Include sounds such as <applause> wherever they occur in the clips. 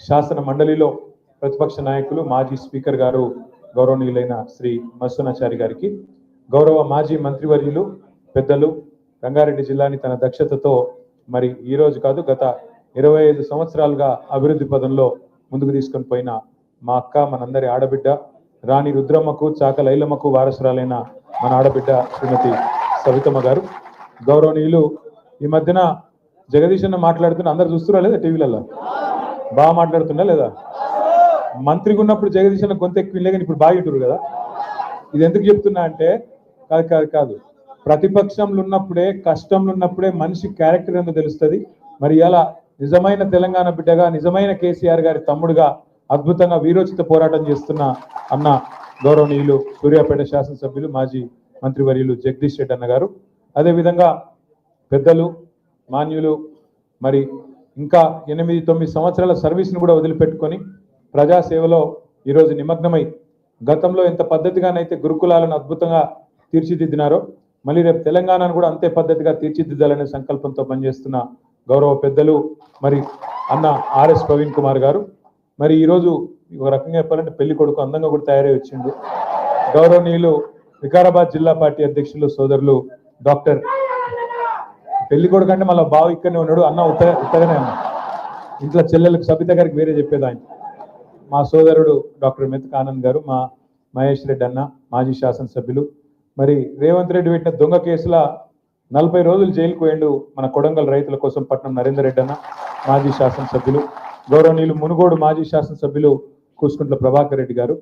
శాసన మండలిలో ప్రతిపక్ష నాయకులు మాజీ స్పీకర్ గారు గౌరవనీయులైన శ్రీ మస్సునాచారి గారికి గౌరవ మాజీ మంత్రివర్యులు పెద్దలు రంగారెడ్డి జిల్లాని తన దక్షతతో మరి ఈ రోజు కాదు గత ఇరవై ఐదు సంవత్సరాలుగా అభివృద్ధి పదంలో ముందుకు తీసుకొని పోయిన మా అక్క మనందరి ఆడబిడ్డ రాణి రుద్రమ్మకు చాక లైలమ్మకు వారసురాలైన మన ఆడబిడ్డ శ్రీమతి సవితమ్మ గారు. గౌరవనీయులు ఈ మధ్యన జగదీశ్ అన్న మాట్లాడుతున్న అందరు చూస్తున్నా లేదా టీవీలలో బాగా మాట్లాడుతున్నా లేదా? మంత్రిగా ఉన్నప్పుడు జగదీష్ అన్న గొంతు ఎక్కువ వినలే కానీ ఇప్పుడు బాగా వింటురు కదా? ఇది ఎందుకు చెప్తున్నా అంటే కాదు కాదు కాదు. ప్రతిపక్షంలో ఉన్నప్పుడే కష్టంలో ఉన్నప్పుడే మనిషి క్యారెక్టర్ ఏందో తెలుస్తుంది. మరి ఇలా నిజమైన తెలంగాణ బిడ్డగా నిజమైన కేసీఆర్ గారి తమ్ముడుగా అద్భుతంగా వీరోచిత పోరాటం చేస్తున్న అన్న గౌరవనీయులు సూర్యాపేట శాసనసభ్యులు మాజీ మంత్రివర్యులు జగదీష్ రెడ్డి అన్న గారు. అదేవిధంగా పెద్దలు మాన్యులు మరి ఇంకా ఎనిమిది తొమ్మిది సంవత్సరాల సర్వీస్ను కూడా వదిలిపెట్టుకొని ప్రజాసేవలో ఈరోజు నిమగ్నమై గతంలో ఎంత పద్ధతిగానైతే గురుకులాలను అద్భుతంగా తీర్చిదిద్దినారో మళ్ళీ రేపు తెలంగాణను కూడా అంతే పద్ధతిగా తీర్చిదిద్దాలనే సంకల్పంతో పనిచేస్తున్న గౌరవ పెద్దలు మరి అన్న ఆర్ఎస్ ప్రవీణ్ కుమార్ గారు. మరి ఈరోజు ఒక రకంగా చెప్పాలంటే పెళ్ళి కొడుకు అందంగా కూడా తయారై వచ్చిండు. గౌరవనీయులు వికారాబాద్ జిల్లా పార్టీ అధ్యక్షులు సోదరులు డాక్టర్ పెళ్ళి కొడుకు అంటే మళ్ళీ బావ ఇక్కడనే ఉన్నాడు అన్న ఉత్తర ఉత్తరనే అన్న ఇంట్లో చెల్లెలకు సబిత గారికి వేరే చెప్పేది ఆయన. మా సోదరుడు డాక్టర్ మెతక ఆనంద్ గారు మా మహేష్ రెడ్డి అన్న మాజీ శాసనసభ్యులు. మరి రేవంత్ రెడ్డి పెట్టిన దొంగ కేసుల నలభై రోజులు జైలుకు పోయిండు మన కొడంగల్ రైతుల కోసం పట్నం నరేందర్ రెడ్డి అన్న మాజీ శాసనసభ్యులు. గౌరవనీయులు మునుగోడు మాజీ శాసనసభ్యులు కూసుకుంట్ల ప్రభాకర్ రెడ్డి గారు.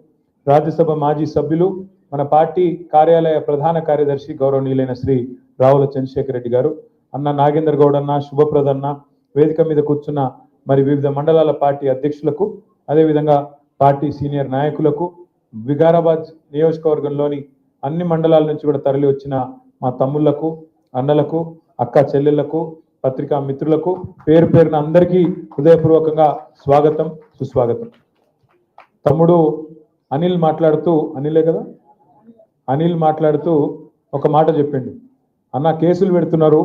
రాజ్యసభ మాజీ సభ్యులు మన పార్టీ కార్యాలయ ప్రధాన కార్యదర్శి గౌరవనీయులైన శ్రీ రావుల చంద్రశేఖర్ రెడ్డి గారు. అన్న నాగేందర్ గౌడ్ అన్న శుభప్రద్ అన్న వేదిక మీద కూర్చున్న మరి వివిధ మండలాల పార్టీ అధ్యక్షులకు అదేవిధంగా పార్టీ సీనియర్ నాయకులకు వికారాబాద్ నియోజకవర్గంలోని అన్ని మండలాల నుంచి కూడా తరలి వచ్చిన మా తమ్ముళ్ళకు అన్నలకు అక్క చెల్లెళ్ళకు పత్రికా మిత్రులకు పేరు పేరున అందరికీ హృదయపూర్వకంగా స్వాగతం సుస్వాగతం. తమ్ముడు అనిల్ మాట్లాడుతూ అనిలే కదా? అనిల్ మాట్లాడుతూ ఒక మాట చెప్పిండు. అన్న కేసులు పెడుతున్నారు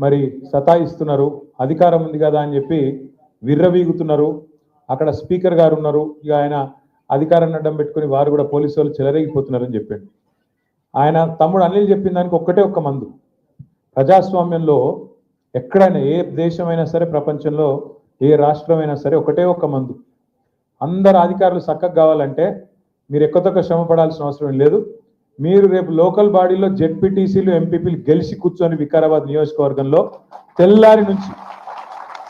మరి సతాయిస్తున్నారు. అధికారం ఉంది కదా అని చెప్పి విర్రవీగుతున్నారు. అక్కడ స్పీకర్ గారు ఉన్నారు. ఇక ఆయన అధికారాన్ని అడ్డం పెట్టుకుని వారు కూడా పోలీసు వాళ్ళు చెలరేగిపోతున్నారని చెప్పాడు. ఆయన తమ్ముడు అనిల్ చెప్పిన దానికి ఒక్కటే ఒక్క మందు. ప్రజాస్వామ్యంలో ఎక్కడైనా ఏ దేశమైనా సరే ప్రపంచంలో ఏ రాష్ట్రమైనా సరే ఒకటే ఒక్క మందు. అందరు అధికారులు చక్కగా కావాలంటే మీరు ఎక్కతొక్క శ్రమ పడాల్సిన అవసరం లేదు. మీరు రేపు లోకల్ బాడీలో జెడ్పీటీసీలు ఎంపీపీలు గెలిచి కూర్చొని వికారాబాద్ నియోజకవర్గంలో తెల్లారి నుంచి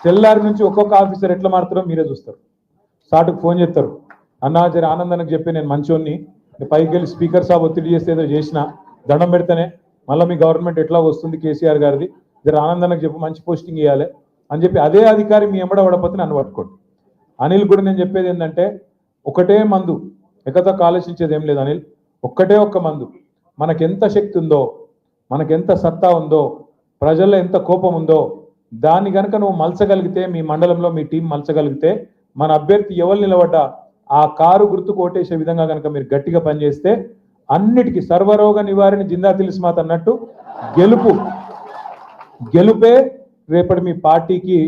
తెల్లారి నుంచి ఒక్కొక్క ఆఫీసర్ ఎట్లా మారుతారో మీరే చూస్తారు. సాటుకు ఫోన్ చేస్తారు. అన్నా జర ఆనందానికి చెప్పి నేను మంచోన్ని. పైకి వెళ్ళి స్పీకర్ సాబ్ ఒత్తిడి చేస్తే ఏదో చేసిన దండం పెడితేనే మళ్ళీ మీ గవర్నమెంట్ ఎట్లా వస్తుంది కేసీఆర్ గారిది? జర ఆనందానికి చెప్పి మంచి పోస్టింగ్ ఇవ్వాలి అని చెప్పి అదే అధికారి మీ ఎంబడ పడపోతే నన్ను పట్టుకోండి. అనిల్ కూడా నేను చెప్పేది ఏంటంటే ఒకటే మందు ఎక్కతో ఆలోచించేది ఏం లేదు అనిల్. ఒక్కటే ఒక్క మందు. మనకెంత శక్తి ఉందో మనకెంత సత్తా ఉందో ప్రజల్లో ఎంత కోపం ఉందో దాన్ని కనుక నువ్వు మలచగలిగితే మీ మండలంలో మీ టీం మలచగలిగితే మన అభ్యర్థి ఎవరు నిలబడ్డా ఆ కారు గుర్తు కొట్టేసే విధంగా కనుక మీరు గట్టిగా పనిచేస్తే అన్నిటికీ సర్వరోగ నివారణ జిందా తెలిసిమాత అన్నట్టు గెలుపు. గెలుపే రేపటి మీ పార్టీకి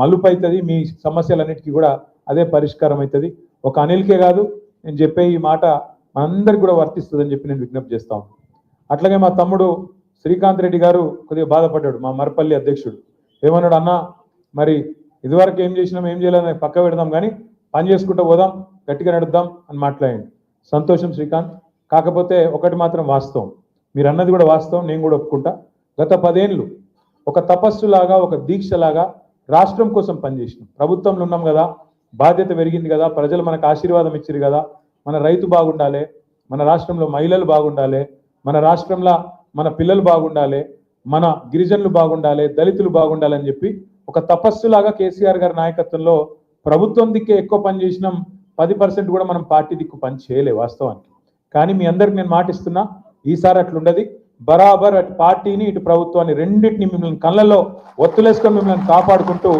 మలుపు అవుతుంది మీ సమస్యలన్నిటికీ కూడా అదే పరిష్కారం అవుతుంది ఒక అనిల్కే కాదు నేను చెప్పే ఈ మాట మనందరికి కూడా వర్తిస్తుందని చెప్పి నేను విజ్ఞప్తి చేస్తా అట్లాగే మా తమ్ముడు శ్రీకాంత్ రెడ్డి గారు కొద్దిగా బాధపడ్డాడు మా మరపల్లి అధ్యక్షుడు. ఏమన్నాడు అన్న మరి ఇదివరకు ఏం చేసినాం ఏం చేయాలని పక్క పెడదాం కానీ పని చేసుకుంటూ పోదాం గట్టిగా నడుద్దాం అని మాట్లాడండి. సంతోషం శ్రీకాంత్. కాకపోతే ఒకటి మాత్రం వాస్తవం. మీరు అన్నది కూడా వాస్తవం నేను కూడా ఒప్పుకుంటా. గత పదేళ్ళు ఒక తపస్సులాగా ఒక దీక్షలాగా రాష్ట్రం కోసం పనిచేసినాం. ప్రభుత్వంలో ఉన్నాం కదా బాధ్యత పెరిగింది కదా ప్రజలు మనకు ఆశీర్వాదం ఇచ్చారు కదా మన రైతు బాగుండాలి మన రాష్ట్రంలో మహిళలు బాగుండాలి మన రాష్ట్రంలో మన పిల్లలు బాగుండాలి మన గిరిజనులు బాగుండాలి దళితులు బాగుండాలని చెప్పి ఒక తపస్సులాగా కేసీఆర్ గారి నాయకత్వంలో ప్రభుత్వం దిక్కే ఎక్కువ పని చేసినాం పది పర్సెంట్ కూడా మనం పార్టీ దిక్కు పని చేయలే వాస్తవానికి. కానీ మీ అందరికి నేను మాటిస్తున్నా ఈసారి అట్లుండదు బరాబర్ అటు పార్టీని ఇటు ప్రభుత్వాన్ని రెండింటిని మిమ్మల్ని కళ్ళల్లో ఒత్తులేసుకొని మిమ్మల్ని కాపాడుకుంటూ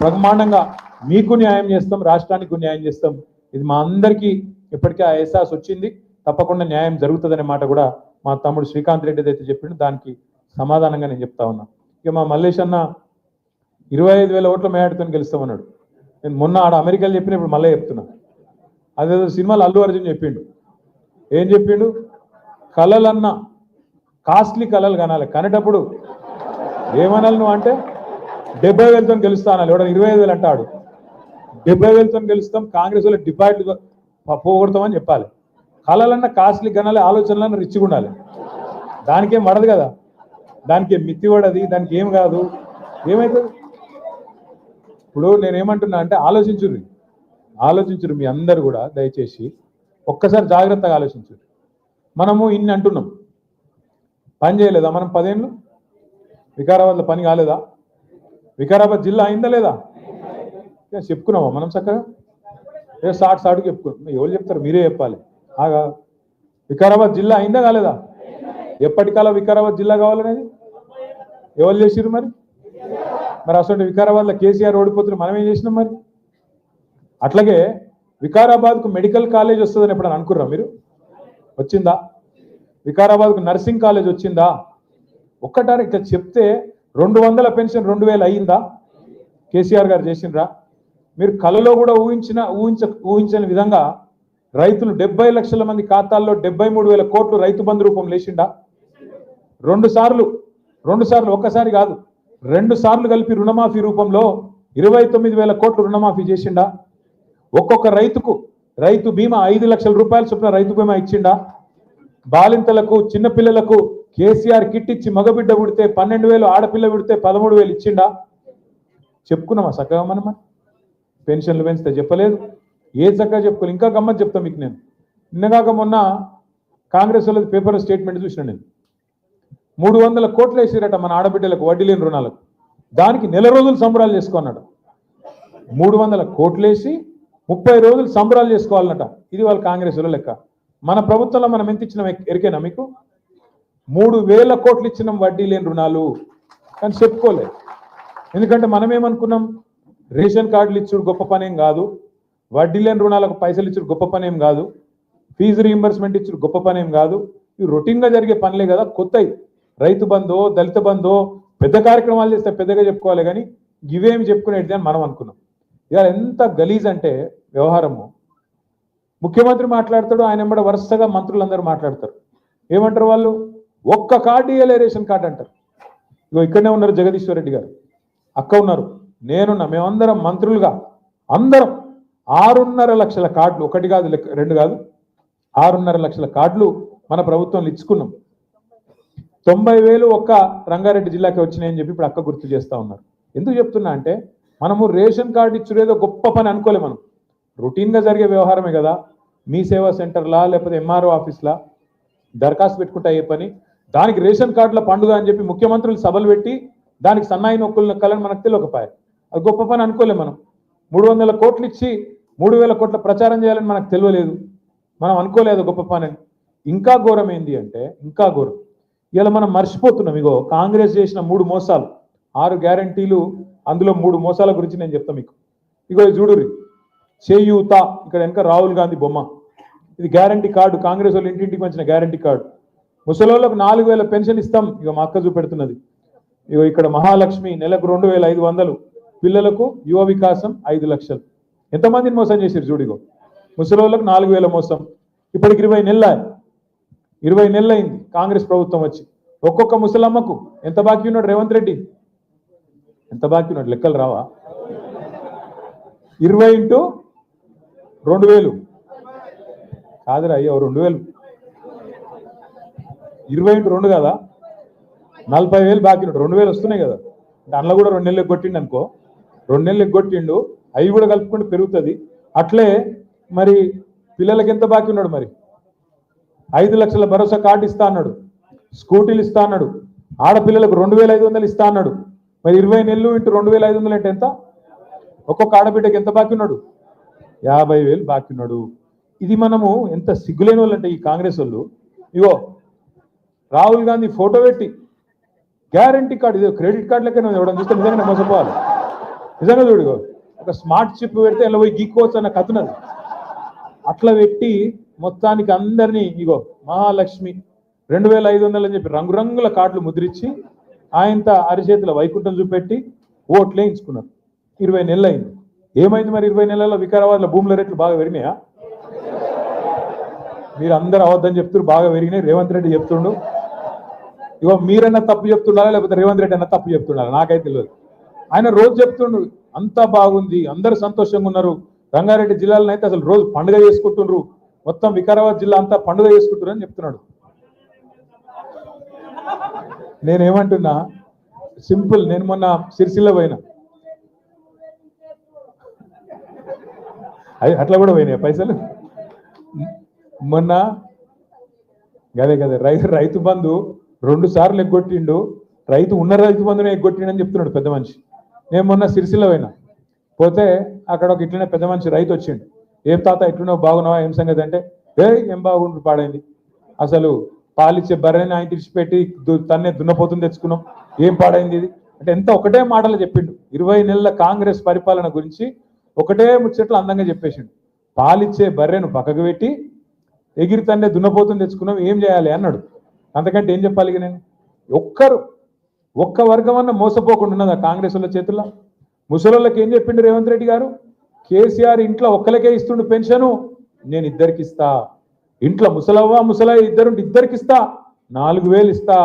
బ్రహ్మాండంగా మీకు న్యాయం చేస్తాం రాష్ట్రానికి న్యాయం చేస్తాం. ఇది మా అందరికీ ఇప్పటికే ఆ ఎస్ఆస్ వచ్చింది. తప్పకుండా న్యాయం జరుగుతుందనే మాట కూడా మా తమ్ముడు శ్రీకాంత్ రెడ్డి అయితే చెప్పిండు. దానికి సమాధానంగా నేను చెప్తా ఉన్నా. ఇక మా మల్లేష్ అన్న ఇరవై ఐదు వేల ఓట్ల మేడాడుతో గెలుస్తామన్నాడు. నేను మొన్న ఆడ అమెరికాలో చెప్పిన ఇప్పుడు మళ్ళీ చెప్తున్నా. అదేదో సినిమాలో అల్లు అర్జున్ చెప్పిండు. ఏం చెప్పిండు? కళలన్న కాస్ట్లీ కళలు కనాలి. కనేటప్పుడు ఏమనాలి నువ్వు అంటే డెబ్బై వేలతో గెలుస్తా అనాలి. ఇరవై ఐదు వేలు అంటాడు. డెబ్బై వేలతో గెలుస్తాం. కాంగ్రెస్ వాళ్ళు డిపాజిట్ పోగొడతామని చెప్పాలి. కళలన్న కాస్ట్లీ గనాలి ఆలోచనలన్న రిచ్గా ఉండాలి. దానికేం పడదు కదా. దానికి ఏం మిత్తి పడది దానికి ఏం కాదు. ఏమవుతుంది ఇప్పుడు నేనేమంటున్నా అంటే ఆలోచించురు ఆలోచించురు మీ అందరు కూడా దయచేసి ఒక్కసారి జాగ్రత్తగా ఆలోచించురు మనము ఇన్ని అంటున్నాం. పని చేయలేదా మనం పదేళ్ళు? వికారాబాద్లో పని కాలేదా? వికారాబాద్ జిల్లా అయిందా లేదా? చెప్పుకున్నావా చెప్పుకున్నామా మనం చక్కగా? ఏ సాట్ సాటుకు చెప్పుకున్నాం ఎవరు చెప్తారు? మీరే చెప్పాలి. ఆగా వికారాబాద్ జిల్లా అయిందా కాలేదా? ఎప్పటికాలా వికారాబాద్ జిల్లా కావాలనేది? ఎవరు చేసిర్రు మరి? మరి అసలు వికారాబాద్లో కేసీఆర్ ఓడిపోతున్న మనం ఏం చేసినాం మరి? అట్లాగే వికారాబాద్కు మెడికల్ కాలేజ్ వస్తుందని ఎప్పుడైనా అనుకుర్రా మీరు? వచ్చిందా? వికారాబాద్కు నర్సింగ్ కాలేజ్ వచ్చిందా? ఒక్కటారు ఇట్లా చెప్తే రెండు వందల పెన్షన్ రెండు వేలు అయ్యిందా కేసీఆర్ గారు చేసిండ్రా? మీరు కలలో కూడా ఊహించిన ఊహించ ఊహించని విధంగా రైతులు డెబ్బై లక్షల మంది ఖాతాల్లో డెబ్బై మూడు వేల కోట్లు రైతు బంధు రూపం లేచిండా? రెండు సార్లు రెండు సార్లు ఒక్కసారి కాదు రెండు సార్లు కలిపి రుణమాఫీ రూపంలో ఇరవై తొమ్మిది వేల కోట్లు రుణమాఫీ చేసిండా? ఒక్కొక్క రైతుకు రైతు బీమా ఐదు లక్షల రూపాయల చొప్పున రైతు బీమా ఇచ్చిండా? బాలింతలకు చిన్నపిల్లలకు కేసీఆర్ కిట్ ఇచ్చి మగబిడ్డ పుడితే పన్నెండు వేలు ఆడపిల్ల పుడితే పదమూడు వేలు ఇచ్చిండా? చెప్పుకున్నామా చక్కగా మనం పెన్షన్లు పెంచితే చెప్పలేదు. ఏ చక్కగా చెప్పుకోలేదు ఇంకా గమ్మత్ చెప్తాను మీకు నేను. నిన్నగాక మొన్న కాంగ్రెస్ వాళ్ళది పేపర్ స్టేట్మెంట్ చూసిన నేను. మూడు వందల కోట్లు వేసిరట మన ఆడబిడ్డలకు వడ్డీ లేని రుణాలకు. దానికి నెల రోజులు సంబరాలు చేసుకున్నాడు మూడు వందల కోట్లు వేసి ముప్పై రోజులు సంబరాలు చేసుకోవాలన్నట. ఇది వాళ్ళ కాంగ్రెస్ వాళ్ళ లెక్క. మన ప్రభుత్వంలో మనం ఎంత ఇచ్చినాం ఎరికేనా మీకు? మూడు వేల కోట్లు ఇచ్చినాం వడ్డీ లేని రుణాలు. కానీ చెప్పుకోలేదు ఎందుకంటే మనం ఏమనుకున్నాం రేషన్ కార్డులు ఇచ్చుడు గొప్ప పనేం కాదు. వడ్డీ లేని రుణాలకు పైసలు ఇచ్చుడు గొప్ప పనేం కాదు. ఫీజు రీయింబర్స్మెంట్ ఇచ్చుడు గొప్ప పనేం కాదు. ఇవి రొటీన్గా జరిగే పనులే కదా కొత్తవి రైతు బంధో దళిత బంధో పెద్ద కార్యక్రమాలు చేస్తే పెద్దగా చెప్పుకోవాలి కానీ ఇవేమి చెప్పుకునేది అని మనం అనుకున్నాం. ఇవాళ ఎంత గలీజ్ అంటే వ్యవహారము. ముఖ్యమంత్రి మాట్లాడతాడు ఆయన వెంబడ వరుసగా మంత్రులందరూ మాట్లాడతారు. ఏమంటారు వాళ్ళు? ఒక్క కార్డు ఇయ్యలే రేషన్ కార్డు అంటారు. ఇగో ఇక్కడనే ఉన్నారు జగదీశ్వర్ రెడ్డి గారు. అక్క ఉన్నారు. నేనున్న మేమందరం మంత్రులుగా అందరం ఆరున్నర లక్షల కార్డులు ఒకటి కాదు లెక్క- రెండు కాదు ఆరున్నర లక్షల కార్డులు మన ప్రభుత్వంలో ఇచ్చుకున్నాం. తొంభై వేలు ఒక్క రంగారెడ్డి జిల్లాకి వచ్చినాయని చెప్పి ఇప్పుడు అక్క గుర్తు చేస్తా ఉన్నారు. ఎందుకు చెప్తున్నా అంటే మనము రేషన్ కార్డు ఇచ్చుడేదో గొప్ప పని అనుకోలే మనం. రొటీన్గా జరిగే వ్యవహారమే కదా. మీ సేవా సెంటర్లా లేకపోతే ఎంఆర్ఓ ఆఫీస్లా దరఖాస్తు పెట్టుకుంటే అయ్యే పని. దానికి రేషన్ కార్డుల పండుగ అని చెప్పి ముఖ్యమంత్రులు సభలు పెట్టి దానికి సన్నాయి నొక్కులు నొక్కాలని మనకు తెలియకపాయ అది గొప్ప పని అనుకోలే మనం. మూడు వందల కోట్లు ఇచ్చి మూడు వేల కోట్ల ప్రచారం చేయాలని మనకు తెలియలేదు. మనం అనుకోలేదు గొప్ప పని అని. ఇంకా ఘోరం ఏంది అంటే ఇంకా ఘోరం. ఇలా మనం మర్చిపోతున్నాం. ఇగో కాంగ్రెస్ చేసిన మూడు మోసాలు ఆరు గ్యారంటీలు అందులో మూడు మోసాల గురించి నేను చెప్తాను మీకు. ఇగో చూడురి చేయూత ఇక్కడ వెనక రాహుల్ గాంధీ బొమ్మ. ఇది గ్యారంటీ కార్డు కాంగ్రెస్ వాళ్ళు ఇంటింటికి వచ్చిన గ్యారంటీ కార్డు. ముసలోళ్ళకు నాలుగు వేల పెన్షన్ ఇస్తాం. ఇక మా అక్క చూపెడుతున్నది. ఇగో ఇక్కడ మహాలక్ష్మి నెలకు రెండు వేల ఐదు వందలు. పిల్లలకు యువ వికాసం ఐదు లక్షలు. ఎంతమందిని మోసం చేశారు చూడిగో ముసలోళ్ళకు నాలుగు వేల మోసం. ఇప్పటికి ఇరవై నెలల ఇరవై నెలలు అయింది కాంగ్రెస్ ప్రభుత్వం వచ్చి. ఒక్కొక్క ముసలమ్మకు ఎంత బాకీ ఉన్నాడు రేవంత్ రెడ్డి? ఎంత బాకీ ఉన్నాడు? లెక్కలు రావా? ఇరవై ఇంటూ రెండు వేలు. కాదురా అయ్యో రెండు వేలు. ఇరవై ఇంటూ రెండు కదా? నలభై వేలు బాకీ ఉన్నాడు. రెండు వేలు వస్తున్నాయి కదా. దానిలో కూడా రెండు నెలలు కొట్టిండు అనుకో రెండు నెలలు కొట్టిండు అవి కూడా కలుపుకుంటే పెరుగుతుంది. అట్లే మరి పిల్లలకి ఎంత బాకీ ఉన్నాడు మరి? ఐదు లక్షల భరోసా కార్డు ఇస్తా అన్నాడు స్కూటీలు ఇస్తా అన్నాడు ఆడపిల్లలకు రెండు వేల ఐదు వందలు ఇస్తా అన్నాడు. మరి ఇరవై నెలలు ఇంటూ రెండు వేల ఐదు వందలు అంటే ఎంత? ఒక్కొక్క ఆడబిడ్డకి ఎంత బాకీ ఉన్నాడు? యాభై వేలు బాకీ ఉన్నాడు. ఇది మనము ఎంత సిగ్గులేని వాళ్ళు అంటే ఈ కాంగ్రెస్ వాళ్ళు. ఇగో రాహుల్ గాంధీ ఫోటో పెట్టి గ్యారంటీ కార్డు ఇది క్రెడిట్ కార్డు లెక్క ఇవ్వడం చూస్తే నిజంగా మోసపోవాలి. నిజంగా చూడుకో ఒక స్మార్ట్ చిప్ పెడితే ఇలా పోయి గీక్కోవచ్చు అన్న కథనది అట్లా పెట్టి మొత్తానికి అందరినీ ఇగో మహాలక్ష్మి రెండు వేల ఐదు వందలు అని చెప్పి రంగురంగుల కార్డులు ముద్రించి ఆయనత అరిచేతుల వైకుంఠం చూపెట్టి ఓట్లు వేయించుకున్నారు. ఇరవై నెలలు అయింది ఏమైంది మరి ఇరవై నెలల వికారాబాద్లో భూముల రేట్లు బాగా పెరిగినాయా? మీరు అందరు అవద్దని చెప్తున్నారు బాగా పెరిగినాయి. రేవంత్ రెడ్డి చెప్తుండు. ఇగో మీరన్నా తప్పు చెప్తున్నారా లేకపోతే రేవంత్ రెడ్డి అన్న తప్పు చెప్తున్నారా నాకైతే తెలియదు. ఆయన రోజు చెప్తుండు అంతా బాగుంది అందరు సంతోషంగా ఉన్నారు. రంగారెడ్డి జిల్లాలో అయితే అసలు రోజు పండుగ చేసుకుంటుండ్రు. మొత్తం వికారాబాద్ జిల్లా అంతా పండుగ చేసుకుంటున్నారు అని చెప్తున్నాడు. నేనేమంటున్నా సింపుల్ నేను మొన్న సిరిసిల్ల పోయినా. అట్లా కూడా పోయినాయి పైసలు? మొన్న గదే గదే రైతు రైతు బంధు రెండు సార్లు ఎగ్గొట్టిండు. రైతు ఉన్న రైతు బంధునే ఎగ్గొట్టిండని చెప్తున్నాడు పెద్ద మనిషి. నేను మొన్న సిరిసిల్ల పోయినా. పోతే అక్కడ ఒక ఇట్లనే పెద్ద మనిషి రైతు వచ్చిండు. ఏం తాత ఎట్లున్నావు? బాగున్నావా? ఏం సంగతి? అంటే ఏ ఏం బాగుండు పాడైంది. అసలు పాలిచ్చే బర్రెని ఆయన తెచ్చిపెట్టి తన్నే దున్నపోతుంది తెచ్చుకున్నాం. ఏం పాడైంది ఇది? అంటే ఎంత ఒకటే మాటలు చెప్పిండు. ఇరవై నెలల కాంగ్రెస్ పరిపాలన గురించి ఒకటే ముచ్చట్లు అందంగా చెప్పేసిండు. పాలిచ్చే బర్రెను పక్కకు పెట్టి ఎగిరి తన్నే దున్నపోతుంది తెచ్చుకున్నాం. ఏం చేయాలి? అన్నాడు. అంతకంటే ఏం చెప్పాలి నేను? ఒక్కరు ఒక్క వర్గం అన్న మోసపోకుండా ఉన్నదా కాంగ్రెస్ వాళ్ళ చేతుల్లో? ముసలోళ్ళకి ఏం చెప్పిండు రేవంత్ రెడ్డి గారు? కేసీఆర్ ఇంట్లో ఒక్కలకే ఇస్తుండు పెన్షను నేను ఇద్దరికి ఇస్తా. ఇంట్లో ముసలవ్వ ముసలయ్య ఇద్దరు ఇద్దరికి ఇస్తా. నాలుగు వేలు ఇస్తా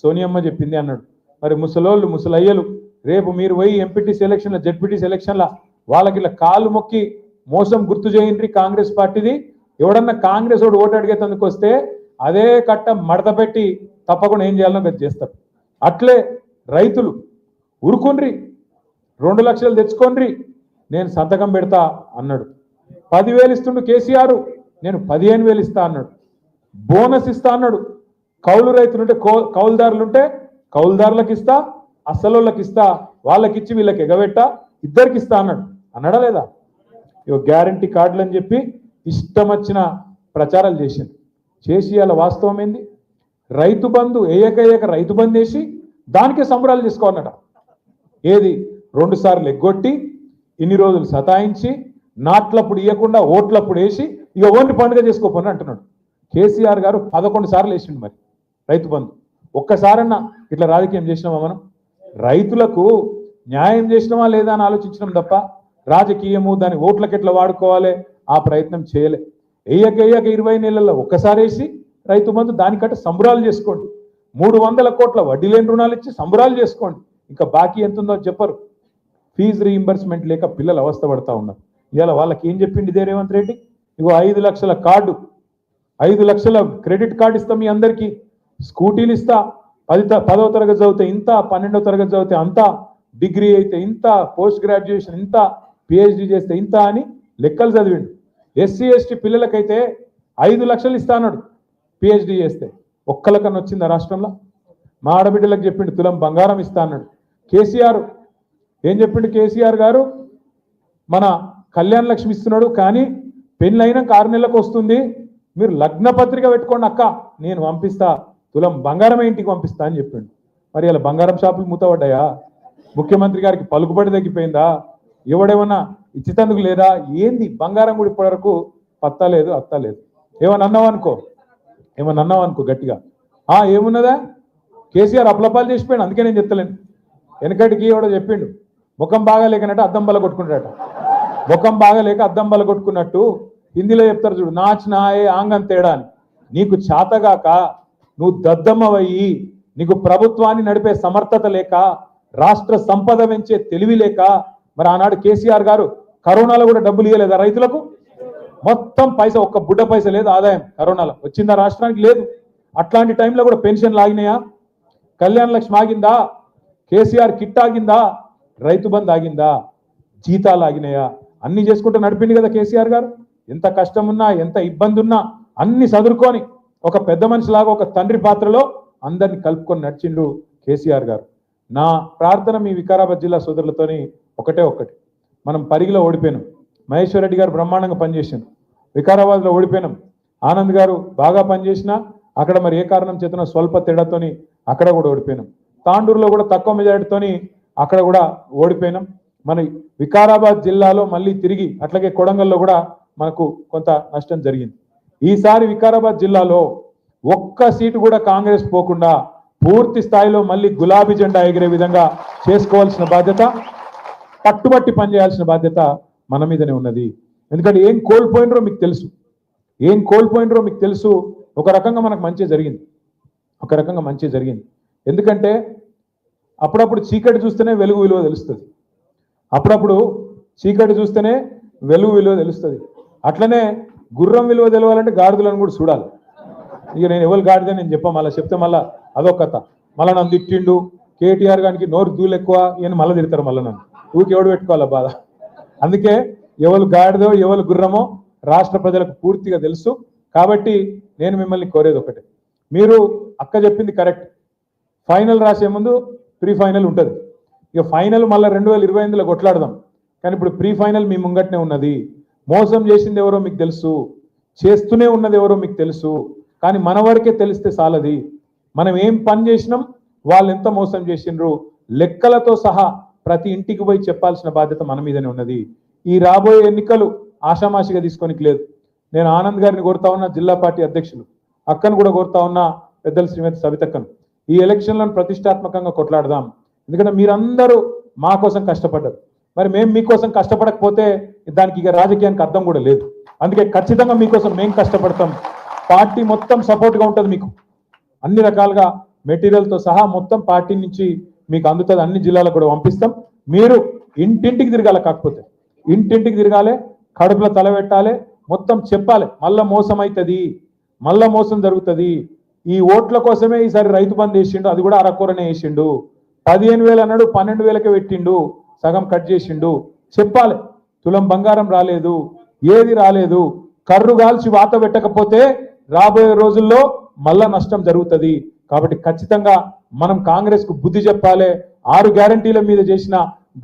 సోనియమ్మ చెప్పింది అన్నాడు. మరి ముసలోళ్ళు ముసలయ్యలు రేపు మీరు పోయి ఎంపీటీ సెలక్షన్ల జడ్పీటీ సెలక్షన్ల వాళ్ళకి ఇలా కాలు మొక్కి మోసం గుర్తు చేయండి కాంగ్రెస్ పార్టీది. ఎవడన్నా కాంగ్రెస్ వాడు ఓటు అడిగేందుకు వస్తే అదే కట్ట మడత పెట్టి తప్పకుండా ఏం చేయాలో చేస్తారు. అట్లే రైతులు ఉరుకుండ్రి రెండు లక్షలు తెచ్చుకోండి నేను సంతకం పెడతా అన్నాడు. పదివేలు ఇస్తుండు కేసీఆర్ నేను పదిహేను వేలు ఇస్తా అన్నాడు. బోనస్ ఇస్తా అన్నాడు. కౌలు రైతులుంటే కౌ- కౌలుదారులుంటే కౌలుదారులకు ఇస్తా అసలోళ్ళకి ఇస్తా వాళ్ళకి ఇచ్చి వీళ్ళకి ఎగబెట్టా ఇద్దరికి ఇస్తా అన్నాడు. అన్నాడా లేదా? ఇగో గ్యారంటీ కార్డులు అని చెప్పి ఇష్టం వచ్చిన ప్రచారాలు చేసింది చేసి అలా వాస్తవం ఏంది? రైతు బంధు ఏయక ఏయక రైతు బంధు వేసి దానికే సంబరాలు చేసుకోవాలన్నట. ఏది? రెండు సార్లు ఎగ్గొట్టి ఇన్ని రోజులు సతాయించి నాట్లప్పుడు ఇవ్వకుండా ఓట్లప్పుడు వేసి ఇక ఓన్లీ పండుగ చేసుకోపోని అంటున్నాడు. కేసీఆర్ గారు పదకొండు సార్లు వేసిండు మరి రైతు బంధు. ఒక్కసారన్నా ఇట్లా రాజకీయం చేసినామా మనం? రైతులకు న్యాయం చేసినామా లేదా అని ఆలోచించడం తప్ప రాజకీయము దాని ఓట్లకి ఎట్లా వాడుకోవాలి? ఆ ప్రయత్నం చేయలే. వేయక వేయక ఇరవై నెలల్లో ఒక్కసారి వేసి రైతు బంధు దానికంటే సంబరాలు చేసుకోండి. మూడు వందల కోట్ల వడ్డీ లేని రుణాలు ఇచ్చి సంబరాలు చేసుకోండి. ఇంకా బాకీ ఎంత ఉందో చెప్పరు. ఫీజు రీఇంబర్స్మెంట్ లేక పిల్లలు అవస్థ పడతా ఉన్నారు ఇవాళ వాళ్ళకి ఏం చెప్పింది ఇదే రేవంత్ రెడ్డి? ఇగో ఐదు లక్షల కార్డు. ఐదు లక్షల క్రెడిట్ కార్డు ఇస్తాం మీ అందరికీ. స్కూటీలు ఇస్తా. పది పదవ తరగతి చదివితే ఇంత పన్నెండవ తరగతి చదివితే అంత డిగ్రీ అయితే ఇంత పోస్ట్ గ్రాడ్యుయేషన్ ఇంత పిహెచ్డి చేస్తే ఇంత అని లెక్కలు చదివిండు. ఎస్సీ ఎస్టీ పిల్లలకైతే ఐదు లక్షలు ఇస్తా అన్నాడు. పిహెచ్డి చేస్తే ఒక్కలకన్నా వచ్చిందా రాష్ట్రంలో? మా ఆడబిడ్డలకు చెప్పిండు తులం బంగారం ఇస్తా అన్నాడు. కేసీఆర్ ఏం చెప్పిండు కేసీఆర్ గారు? మన కళ్యాణ లక్ష్మి ఇస్తున్నాడు కానీ పెళ్ళైనాక ఆరు నెలలకు వస్తుంది. మీరు లగ్న పత్రిక పెట్టుకోండి అక్క నేను పంపిస్తా. తులం బంగారమే ఇంటికి పంపిస్తా అని చెప్పిండు. మరి ఇలా బంగారం షాపులు మూతపడ్డాయా? ముఖ్యమంత్రి గారికి పలుకుబడి తగ్గిపోయిందా? ఎవడేమన్నా ఇచ్చితందుకు లేదా? ఏంది? బంగారం కూడా ఇప్పటివరకు పత్తా లేదు అత్తా లేదు ఏమన్నా అన్నావు అనుకో? ఏమన్నా అన్నావు అనుకో గట్టిగా? ఆ ఏమున్నదా? కేసీఆర్ అప్లపాలు చేసిపోయాడు అందుకే నేను చెప్తలేను. వెనకటికి ఎవడో చెప్పిండు ముఖం బాగా లేకనట్టు అద్దం బల కొట్టుకుంటాడట. ముఖం బాగా లేక అద్దం బల కొట్టుకున్నట్టు హిందీలో చెప్తారు చూడు నాచ్ నాయే ఆంగన్ తేడా అని. నీకు చేతగాక నువ్వు దద్దమ్మవయ్యి నీకు ప్రభుత్వాన్ని నడిపే సమర్థత లేక రాష్ట్ర సంపద పెంచే తెలివి లేక మరి ఆనాడు కేసీఆర్ గారు కరోనాలో కూడా డబ్బులు ఇవ్వలేదా రైతులకు? మొత్తం పైసా ఒక్క బుడ్డ పైస లేదు ఆదాయం కరోనాలో. వచ్చిందా రాష్ట్రానికి? లేదు. అట్లాంటి టైంలో కూడా పెన్షన్ లాగినాయా? కళ్యాణ లక్ష్మి ఆగిందా? కేసీఆర్ కిట్ ఆగిందా? రైతు బంద్ ఆగిందా? జీతాలు ఆగినాయా? అన్ని చేసుకుంటూ నడిపింది కదా కేసీఆర్ గారు. ఎంత కష్టం ఉన్నా ఎంత ఇబ్బంది ఉన్నా అన్ని చదువుకొని ఒక పెద్ద మనిషిలాగా ఒక తండ్రి పాత్రలో అందరిని కలుపుకొని నడిచిండు కేసీఆర్ గారు. నా ప్రార్థన మీ వికారాబాద్ జిల్లా సోదరులతోని ఒకటే ఒక్కటి. మనం పరిగిలో ఓడిపోయినాం. మహేశ్వర్ రెడ్డి గారు బ్రహ్మాండంగా పనిచేసిండు. వికారాబాద్లో ఓడిపోయినాం. ఆనంద్ గారు బాగా పనిచేసినా అక్కడ మరి ఏ కారణం చేతనో స్వల్ప తేడాతోని అక్కడ కూడా ఓడిపోయినాం. తాండూరులో కూడా తక్కువ మెజారిటీతోని అక్కడ కూడా ఓడిపోయినాం. మన వికారాబాద్ జిల్లాలో మళ్ళీ తిరిగి అట్లాగే కొడంగల్లో కూడా మనకు కొంత నష్టం జరిగింది. ఈసారి వికారాబాద్ జిల్లాలో ఒక్క సీటు కూడా కాంగ్రెస్ పోకుండా పూర్తి స్థాయిలో మళ్ళీ గులాబీ జెండా ఎగిరే విధంగా చేసుకోవాల్సిన బాధ్యత పట్టుబట్టి పనిచేయాల్సిన బాధ్యత మన మీదనే ఉన్నది. ఎందుకంటే ఏం కోల్పోయినరో మీకు తెలుసు. ఏం కోల్పోయినరో మీకు తెలుసు. ఒక రకంగా మనకు మంచి జరిగింది. ఒక రకంగా మంచి జరిగింది. ఎందుకంటే అప్పుడప్పుడు చీకటి చూస్తేనే వెలుగు విలువ తెలుస్తుంది. అప్పుడప్పుడు చీకటి చూస్తేనే వెలుగు విలువ తెలుస్తుంది. అట్లనే గుర్రం విలువ తెలవాలంటే గాడిదలను కూడా చూడాలి. ఇక నేను ఎవరు గాడిద నేను చెప్పా మళ్ళీ చెప్తే మళ్ళీ అదొక కథ. మళ్ళీ నన్ను తిట్టిండు. కేటీఆర్ గారికి నోరు దూలు ఎక్కువ అని మళ్ళీ తిడతారు మళ్ళీ నన్ను. ఊరికి ఎవడు పెట్టుకోవాలా బాధ? అందుకే ఎవరు గాడిదో ఎవరు గుర్రమో రాష్ట్ర ప్రజలకు పూర్తిగా తెలుసు. కాబట్టి నేను మిమ్మల్ని కోరేది ఒకటే. మీరు అక్క చెప్పింది కరెక్ట్. ఫైనల్ రాసే ముందు ప్రీ ఫైనల్ ఉంటుంది. ఇక ఫైనల్ మళ్ళీ రెండు వేల ఇరవై ఎనిమిదిలో కొట్లాడదాం. కానీ ఇప్పుడు ప్రీ ఫైనల్ మీ ముంగట్నే ఉన్నది. మోసం చేసింది ఎవరో మీకు తెలుసు. చేస్తూనే ఉన్నది ఎవరో మీకు తెలుసు. కానీ మన వరకే తెలిస్తే చాలది మనం ఏం పని చేసినాం వాళ్ళు ఎంత మోసం చేసిండ్రు లెక్కలతో సహా ప్రతి ఇంటికి పోయి చెప్పాల్సిన బాధ్యత మన మీదనే ఉన్నది. ఈ రాబోయే ఎన్నికలు ఆషామాషిగా తీసుకోనికి లేదు. నేను ఆనంద్ గారిని కోరుతా ఉన్నా జిల్లా పార్టీ అధ్యక్షులు. అక్కను కూడా కోరుతా ఉన్నా పెద్దల శ్రీమతి సవితక్కను. ఈ ఎలక్షన్లను ప్రతిష్టాత్మకంగా కొట్లాడదాం. ఎందుకంటే మీరందరూ మా కోసం కష్టపడ్డారు. మరి మేము మీకోసం కష్టపడకపోతే దానికి ఇక రాజకీయానికి అర్థం కూడా లేదు. అందుకే ఖచ్చితంగా మీకోసం మేము కష్టపడతాం. పార్టీ మొత్తం సపోర్ట్గా ఉంటుంది మీకు. అన్ని రకాలుగా మెటీరియల్తో సహా మొత్తం పార్టీ నుంచి మీకు అందుతుంది అన్ని జిల్లాలకు కూడా పంపిస్తాం. మీరు ఇంటింటికి తిరగాల కాకపోతే. ఇంటింటికి తిరగాలి కడుపులో తల పెట్టాలి మొత్తం చెప్పాలి. మళ్ళా మోసం అవుతుంది మళ్ళా మోసం జరుగుతుంది. ఈ ఓట్ల కోసమే ఈసారి రైతు బంద్ వేసిండు అది కూడా అరకూరనే వేసిండు. పదిహేను వేలు అన్నాడు పన్నెండు వేలకే పెట్టిండు సగం కట్ చేసిండు. చెప్పాలి తులం బంగారం రాలేదు ఏది రాలేదు. కర్రు కాల్చి వాత పెట్టకపోతే రాబోయే రోజుల్లో మళ్ళా నష్టం జరుగుతుంది. కాబట్టి ఖచ్చితంగా మనం కాంగ్రెస్కు బుద్ధి చెప్పాలి ఆరు గ్యారంటీల మీద చేసిన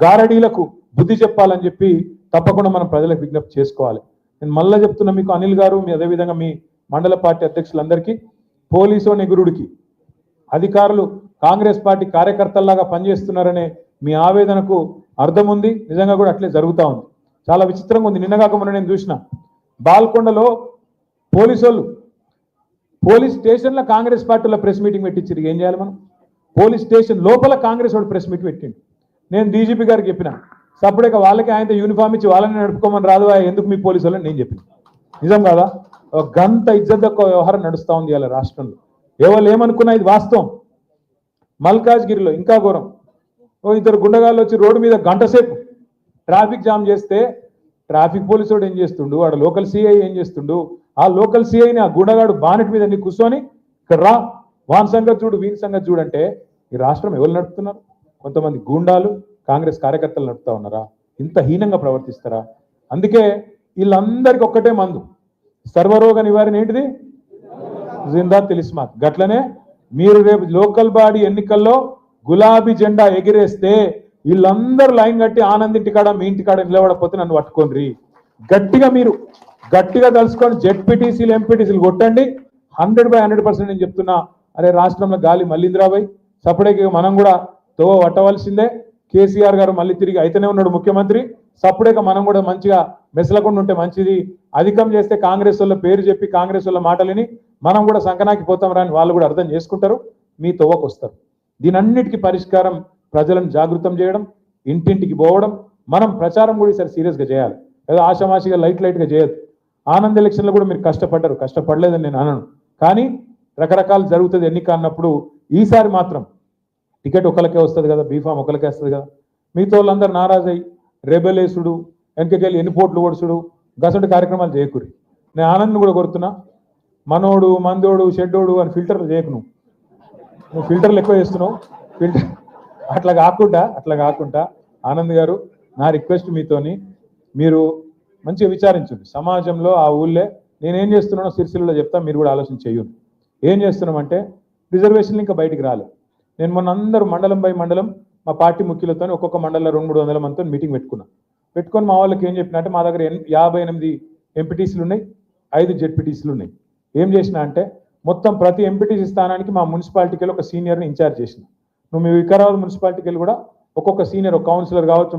గారడీలకు బుద్ధి చెప్పాలని చెప్పి తప్పకుండా మనం ప్రజలకు విజ్ఞప్తి చేసుకోవాలి. నేను మళ్ళీ చెప్తున్నా మీకు అనిల్ గారు మీ అదేవిధంగా మీ మండల పార్టీ అధ్యక్షులందరికీ పోలీసు నిగురుడికి అధికారులు కాంగ్రెస్ పార్టీ కార్యకర్తల్లాగా పనిచేస్తున్నారనే మీ ఆవేదనకు అర్థం ఉంది నిజంగా కూడా అట్లే జరుగుతా ఉంది. చాలా విచిత్రంగా ఉంది. నిన్నగాక మొన్న నేను చూసిన బాల్కొండలో పోలీసు పోలీస్ స్టేషన్లో కాంగ్రెస్ పార్టీలో ప్రెస్ మీటింగ్ పెట్టించారు ఏం చేయాలి మనం? పోలీస్ స్టేషన్ లోపల కాంగ్రెస్ వాడు ప్రెస్ మీట్ పెట్టిండు. నేను డీజీపీ గారికి చెప్పిన సపరేట్గా వాళ్ళకి ఆయనతో యూనిఫామ్ ఇచ్చి వాళ్ళని నడుపుకోమని రాదు ఎందుకు మీ పోలీసు వాళ్ళని? నేను చెప్పిన. నిజం కాదా? ఒక గంత ఇజ్జత్ వ్యవహారం నడుస్తూ ఉంది ఇలా రాష్ట్రంలో. ఎవరు ఏమనుకున్నా ఇది వాస్తవం. మల్కాజ్గిరిలో ఇంకా ఘోరం. ఓ ఇద్దరు గుండగాళ్ళు వచ్చి రోడ్డు మీద గంటసేపు ట్రాఫిక్ జామ్ చేస్తే ట్రాఫిక్ పోలీసు వాడు ఏం చేస్తుండు? వాడు లోకల్ సిఐ ఏం చేస్తుండు? ఆ లోకల్ సిఐని ఆ గుండగాడు బానెట్ మీద నీ కూర్చొని ఇక్కడ రా వాన్ సంగతి చూడు వీని సంగతి చూడంటే ఈ రాష్ట్రం ఎవరు నడుపుతున్నారు? కొంతమంది గూండాలు కాంగ్రెస్ కార్యకర్తలు నడుపుతా ఉన్నారా? ఇంత హీనంగా ప్రవర్తిస్తారా? అందుకే వీళ్ళందరికీ ఒక్కటే మందు. సర్వరోగ నివారణ ఏంటిది? జిందా తెలిస్మాత్ గట్లనే మీరు రేపు లోకల్ బాడీ ఎన్నికల్లో గులాబీ జెండా ఎగిరేస్తే వీళ్ళందరూ లైన్ కట్టి ఆనంద్ ఇంటికాడ మీ ఇంటికాడ నిలబడకపోతే నన్ను పట్టుకోండి గట్టిగా మీరు గట్టిగా తలుసుకొని జెడ్పీటీసీలు ఎంపీటీసీలు కొట్టండి. హండ్రెడ్ బై హండ్రెడ్ పర్సెంట్ నేను చెప్తున్నా అరే రాష్ట్రంలో గాలి మళ్ళీంద్రాబాయ్ సప్పుడేకి మనం కూడా తోవ పట్టవలసిందే. కేసీఆర్ గారు మళ్ళీ తిరిగి అయితేనే ఉన్నాడు ముఖ్యమంత్రి. సప్పుడేక మనం కూడా మంచిగా మెసలకుండా ఉంటే మంచిది. అధికం చేస్తే కాంగ్రెస్ వాళ్ళ పేరు చెప్పి కాంగ్రెస్ వాళ్ళ మాటలని మనం కూడా సంకనాకి పోతాం రాని వాళ్ళు కూడా అర్థం చేసుకుంటారు. మీ తోవకు వస్తారు. దీనన్నిటికీ పరిష్కారం ప్రజలను జాగృతం చేయడం ఇంటింటికి పోవడం మనం ప్రచారం కూడా ఈసారి సీరియస్గా చేయాలి. ఏదో ఆషామాషిగా లైట్ లైట్గా చేయదు ఆనంద్ ఎలక్షన్లో కూడా మీరు కష్టపడ్డారు. కష్టపడలేదని నేను అనను. కానీ రకరకాలు జరుగుతుంది ఎన్నిక అన్నప్పుడు ఈసారి మాత్రం టికెట్ ఒకరికే వస్తుంది కదా బీఫామ్ ఒకరికే వస్తుంది కదా. మిగతా వాళ్ళందరూ నారాజై రెబెలేసుడు వెనకకెళ్ళి ఎన్ని పోట్లు ఓడుసుడు గసంటి కార్యక్రమాలు చేయకూరి నేను ఆనంద్ కూడా కొడుతున్నా. మనోడు మందోడు షెడ్డోడు అని ఫిల్టర్లు చేయకు నువ్వు. నువ్వు ఫిల్టర్లు ఎక్కువ చేస్తున్నావు. ఫిల్టర్ <laughs> అట్లా కాకుండా అట్లా కాకుండా ఆనంద్ గారు నా రిక్వెస్ట్ మీతోని మీరు మంచిగా విచారించండి. సమాజంలో ఆ ఊళ్ళే నేనేం చేస్తున్నానో సిరిసిల్లలో చెప్తా మీరు కూడా ఆలోచన చెయ్యండి ఏం చేస్తున్నామంటే రిజర్వేషన్లు ఇంకా బయటికి రాలేదు. నేను మొన్న అందరూ మండలం బై మండలం మా పార్టీ ముఖ్యులతో ఒక్కొక్క మండలంలో రెండు మూడు వందల మందితో మీటింగ్ పెట్టుకున్నా. పెట్టుకొని మా వాళ్ళకి ఏం చెప్పిన అంటే మా దగ్గర యాభై ఎనిమిది ఎంపీటీసీలు ఉన్నాయి ఐదు జెడ్పీటీసీలు ఉన్నాయి. ఏం చేసిన అంటే మొత్తం ప్రతి ఎంపీటీసీ స్థానానికి మా మున్సిపాలిటీకి వెళ్ళి ఒక సీనియర్ని ఇన్ఛార్జ్ చేసిన. నువ్వు మీ వికారాబాద్ మున్సిపాలిటీకి వెళ్ళి కూడా ఒక్కొక్క సీనియర్ ఒక కౌన్సిలర్ కావచ్చు